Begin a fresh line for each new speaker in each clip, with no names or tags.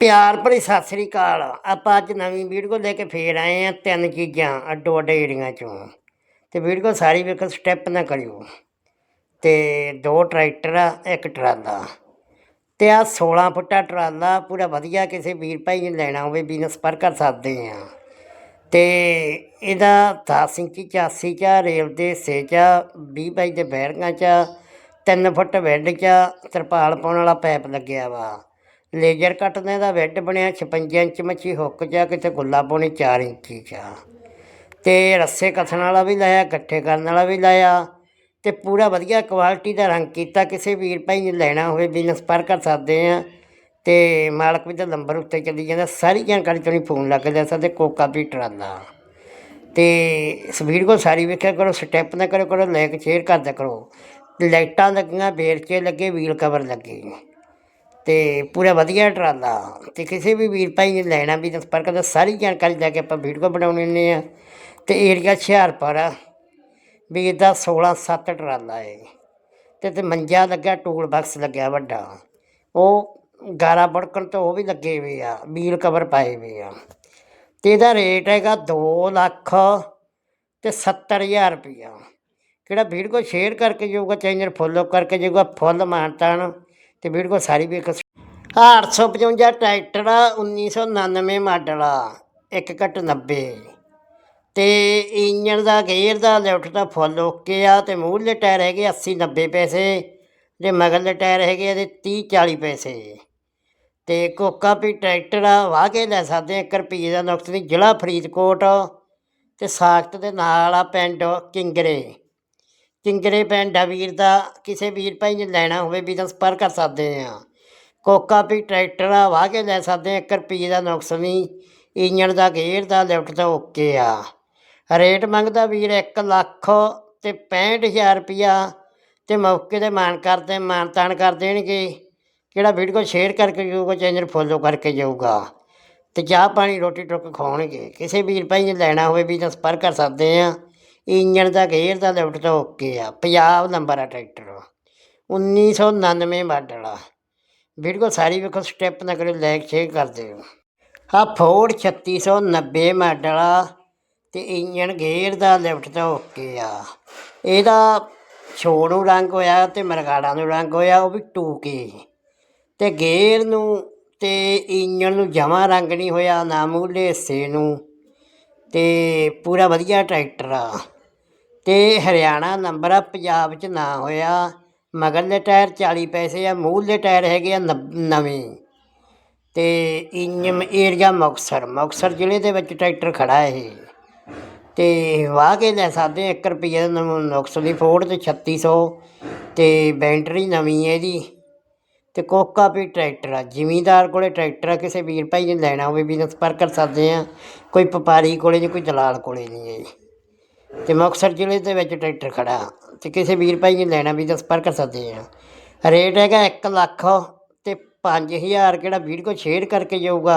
ਪਿਆਰ ਭਰੀ ਸਤਿ ਸ੍ਰੀ ਅਕਾਲ। ਆਪਾਂ ਅੱਜ ਨਵੀਂ ਵੀਡੀਓ ਲੈ ਕੇ ਫੇਰ ਆਏ ਆ ਤਿੰਨ ਚੀਜ਼ਾਂ, ਅੱਡੋ ਅੱਡ ਏਰੀਆਂ ਚੋਂ। ਤੇ ਵੀਡੀਓ ਸਾਰੀ ਵੇਖੋ ਸਟੈਪ ਨਾ ਕਰਿਓ। ਤੇ ਦੋ ਟਰੈਕਟਰ ਆ, ਇੱਕ ਟਰਾਲਾ। ਤੇ ਆ 16 ਫੁੱਟਾ ਟਰਾਲਾ, ਪੂਰਾ ਵਧੀਆ ਕਿਸੇ ਵੀਰ ਭਾਈ ਨੇ ਲੈਣਾ ਹੋਵੇ ਬਿਜ਼ਨਸ ਪਰ ਕਰ ਸਕਦੇ ਆ ਤੇ ਇਹਦਾ 10 ਇੰਚੀ 84 ਚ, ਰੇਲ ਦੇ ਹਿੱਸੇ ਚ 20 ਬਾਈ ਦੇ ਬੈਰਗਾਂ ਚ 3 ਫੁੱਟ ਵੈੱਡ ਚ, ਤਰਪਾਲ ਪਾਉਣ ਵਾਲਾ ਪਾਈਪ ਲੱਗਿਆ ਵਾ। ਲੇਜ਼ਰ ਕੱਟ ਦਾ ਵੈੱਡ ਬਣਿਆ 56 ਇੰਚ ਮੱਛੀ ਹੁੱਕ ਚ ਕਿਤੇ ਗੁੱਲਾ ਪਾਉਣੀ 4 ਇੰਚੀ ਚ ਤੇ ਰੱਸੇ ਕਥਣ ਵਾਲਾ ਵੀ ਲਾਇਆ ਇਕੱਠੇ ਕਰਨ ਵਾਲਾ ਵੀ ਲਾਇਆ ਤੇ ਪੂਰਾ ਵਧੀਆ ਕੁਆਲਿਟੀ ਦਾ ਰੰਗ ਕੀਤਾ। ਕਿਸੇ ਵੀਰ ਭਾਈ ਨੇ ਲੈਣਾ ਹੋਵੇ ਬਿਜ਼ਨਸ ਪਰ ਕਰ ਸਕਦੇ ਆ। ਤੇ ਮਾਲਕ ਵੀ ਦਾ ਨੰਬਰ ਉੱਤੇ ਚੱਲੀ ਜਾਂਦਾ ਸਾਰੀ ਜਾਣਕਾਰੀ ਤੁਹਾਨੂੰ ਫੋਨ ਲਾ ਕੇ ਲੈ ਸਕਦੇ ਕੋਕਾ ਵੀ ਟਰਾਲਾ ਤੇ ਇਸ ਵੀਡੀਓ ਕੋ ਸਾਰੀ ਵੇਖਿਆ ਕਰੋ ਸਟੈਪ ਨਾ ਕਰੋ ਕਰੋ ਲਾਈਕ ਸ਼ੇਅਰ ਕਰਦਾ ਕਰੋ। ਲਾਈਟਾਂ ਲੱਗੀਆਂ ਵੇਰਚੇ ਲੱਗੇ ਵੀਲ ਕਵਰ ਲੱਗੇ। ਤੇ ਪੂਰਾ ਵਧੀਆ ਟਰਾਲਾ। ਤੇ ਕਿਸੇ ਵੀ ਵੀਰ ਭਾਈ ਨੇ ਲੈਣਾ ਵੀ ਸੰਪਰਕ ਦਾ ਸਾਰੀ ਜਾਣਕਾਰੀ ਲੈ ਕੇ ਆਪਾਂ ਵੀਡੀਓ ਬਣਾਉਣੇ ਨੇ ਆ ਤੇ ਏਰੀਆ ਹੁਸ਼ਿਆਰਪੁਰ ਆ ਵੀ ਇਹਦਾ 16 7 ਟਰਾਲਾ ਹੈ ਤੇ ਤੇ ਮੰਜਾ ਲੱਗਾ ਟੂਲ ਬਾਕਸ ਲੱਗਿਆ ਵੱਡਾ। ਉਹ ਗਾਰਾ ਬੜਕਣ ਤੋਂ ਉਹ ਵੀ ਲੱਗੇ ਹੋਏ ਆ ਵੀਲ ਕਵਰ ਪਾਏ ਹੋਏ ਆ। ਤੇ ਇਹਦਾ ਰੇਟ ਹੈਗਾ 2 ਲੱਖ ਤੇ 70000 ਰੁਪਈਆ ਕਿਹੜਾ ਵੀਡੀਓ ਸ਼ੇਅਰ ਕਰਕੇ ਜਾਊਗਾ ਚੈਨਲ ਫੋਲੋ ਕਰਕੇ ਜਾਊਗਾ, ਫੁੱਲ ਮਾਨਤਾਨ। ਤੇ ਵੀਡੀਓ ਕੋ ਸਾਰੀ ਵੇਖ 855 ਟਰੈਕਟਰ ਆ 1999 ਮਾਡਲ ਆ, ਇੱਕ ਘੱਟ 90 ਤੇ ਇੰਜਣ ਦਾ, ਗੇਅਰ ਦਾ, ਲਿਫਟ ਦਾ ਫੁੱਲ ਓਕੇ ਆ ਤੇ ਮੂਹਰਲੇ ਟਾਇਰ ਹੈਗੇ 80 90 ਪੈਸੇ ਤੇ ਮਗਰਲੇ ਟਾਇਰ ਹੈਗੇ ਇਹਦੇ 30 40 ਪੈਸੇ। ਤੇ ਕੋਕਾ ਵੀ ਟਰੈਕਟਰ ਆ, ਵਾਹ ਕੇ ਲੈ ਸਕਦੇ ਆ 1 ਰੁਪਈਏ ਦਾ ਨੁਕਸ ਨਹੀਂ, ਜ਼ਿਲ੍ਹਾ ਫਰੀਦਕੋਟ। ਤੇ ਸਾਖਤ ਦੇ ਨਾਲ ਆ ਪਿੰਡ ਕਿੰਗਰੇ। ਕਿੰਗਰੇ ਪਿੰਡ ਆ ਵੀਰ ਦਾ, ਕਿਸੇ ਵੀਰ ਭਾਈ ਨੇ ਲੈਣਾ ਹੋਵੇ ਵੀ ਤਾਂ ਸੰਪਰਕ ਕਰ ਸਕਦੇ ਆ। ਕੋਕਾ ਵੀ ਟਰੈਕਟਰ ਆ, ਵਾਹ ਕੇ ਲੈ ਸਕਦੇ ਆ 1 ਰੁਪਈਏ ਦਾ ਨੁਕਸ ਨਹੀਂ ਇੰਜਣ ਦਾ ਗੇਅਰ ਦਾ ਲਿਫਟ ਦਾ ਓਕੇ ਆ। ਰੇਟ ਮੰਗਦਾ ਵੀਰ 1 ਲੱਖ ਤੇ 65000 ਰੁਪਈਆ, ਤੇ ਮੌਕੇ ਤੇ ਮਾਨ ਕਰਦੇ, ਮਾਨ ਤਾਨ ਕਰ ਦੇਣਗੇ। ਕਿਹੜਾ ਵੀਡੀਓ ਸ਼ੇਅਰ ਕਰਕੇ ਜਾਊਗਾ, ਚੈਨਲ ਫੋਲੋ ਕਰਕੇ ਜਾਊਗਾ। ਤੇ ਚਾਹ ਪਾਣੀ ਰੋਟੀ ਟੁੱਕ ਖਵਾਉਣਗੇ ਕਿਸੇ ਵੀਰ ਭਾਈ ਨੇ ਲੈਣਾ ਹੋਵੇ ਵੀ ਤਾਂ ਸੰਪਰਕ ਕਰ ਸਕਦੇ ਆ। ਇੰਜਣ ਦਾ ਗੇਅਰ ਦਾ ਲਿਫਟ ਤਾਂ ਓਕੇ ਆ ਪੰਜਾਬ ਨੰਬਰ ਆ ਟਰੈਕਟਰ। 1999 ਮਾਡਲ ਆ। ਵੀਡੀਓ ਸਾਰੀ ਵੇਖੋ, ਸਟੈਪ ਨਾ ਕਰੋ ਲਾਈਕ ਸ਼ੇਅਰ ਕਰ ਦਿਓ ਆ ਫੋਰਡ 3690 ਮਾਡਲ ਆ ਤੇ ਇੰਜਣ ਗੇਅਰ ਦਾ ਲਿਫਟ ਤਾਂ ਓਕੇ ਆ। ਇਹਦਾ ਛੋੜ ਨੂੰ ਰੰਗ ਹੋਇਆ ਤੇ ਮਰਗਾੜਾ ਨੂੰ ਰੰਗ ਹੋਇਆ, ਉਹ ਵੀ ਟੂਕੇ। ਤੇ ਗੇਅਰ ਨੂੰ ਤੇ ਇੰਜਣ ਨੂੰ ਜਮਾ ਰੰਗ ਨਹੀਂ ਹੋਇਆ, ਨਾ ਮੂਹਰਲੇ ਹਿੱਸੇ ਨੂੰ। ਤੇ ਪੂਰਾ ਵਧੀਆ ਟਰੈਕਟਰ ਆ। ਤੇ ਹਰਿਆਣਾ ਨੰਬਰ ਆ, ਪੰਜਾਬ 'ਚ ਨਾ ਹੋਇਆ। ਮਗਰਲੇ ਟਾਇਰ 40 ਪੈਸੇ ਆ ਮੂਹਰਲੇ ਟਾਇਰ ਹੈਗੇ ਆ ਨਵੇਂ। ਤੇ ਇੰਜਮ ਏਰੀਆ ਮੁਕਤਸਰ ਮੁਕਤਸਰ ਜ਼ਿਲ੍ਹੇ ਦੇ ਵਿੱਚ ਟਰੈਕਟਰ ਖੜਾ ਇਹ। ਤੇ ਵਾਹ ਕੇ ਲੈ ਸਕਦੇ 1 ਰੁਪਈਏ ਦਾ ਨਵ- ਨੁਕਸ ਦੀ ਫੋੜ ਤੇ 3600 ਤੇ ਬੈਟਰੀ ਨਵੀਂ ਹੈ ਇਹਦੀ। ਤੇ ਕੋਕਾ ਵੀ ਟਰੈਕਟਰ ਆ। ਜ਼ਿਮੀਂਦਾਰ ਕੋਲੇ ਟਰੈਕਟਰ ਆ, ਕਿਸੇ ਵੀਰ ਭਾਈ ਨੇ ਲੈਣਾ ਹੋਵੇ ਵੀ ਸੰਪਰਕ ਕਰ ਸਕਦੇ ਆ। ਕੋਈ ਵਪਾਰੀ ਕੋਲੇ ਨਹੀਂ, ਕੋਈ ਦਲਾਲ ਕੋਲੇ ਨਹੀਂ ਹੈ ਜੀ ਤੇ ਮੁਕਤਸਰ ਜ਼ਿਲ੍ਹੇ ਦੇ ਵਿੱਚ ਟਰੈਕਟਰ ਖੜਾ ਤੇ ਕਿਸੇ ਵੀਰ ਭਾਈ ਨੇ ਲੈਣਾ ਵੀ ਤਾਂ ਸੰਪਰਕ ਕਰ ਸਕਦੇ ਆ। ਰੇਟ ਹੈਗਾ 1 ਲੱਖ ਤੇ 5000 ਕਿਹੜਾ ਵੀਡੀਓ ਸ਼ੇਅਰ ਕਰਕੇ ਜਾਊਗਾ,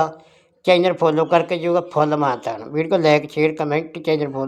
ਚੈਨਲ ਫੋਲੋ ਕਰਕੇ ਜਾਊਗਾ, full ਮਾਤਾਨ video like, share, comment, channel follow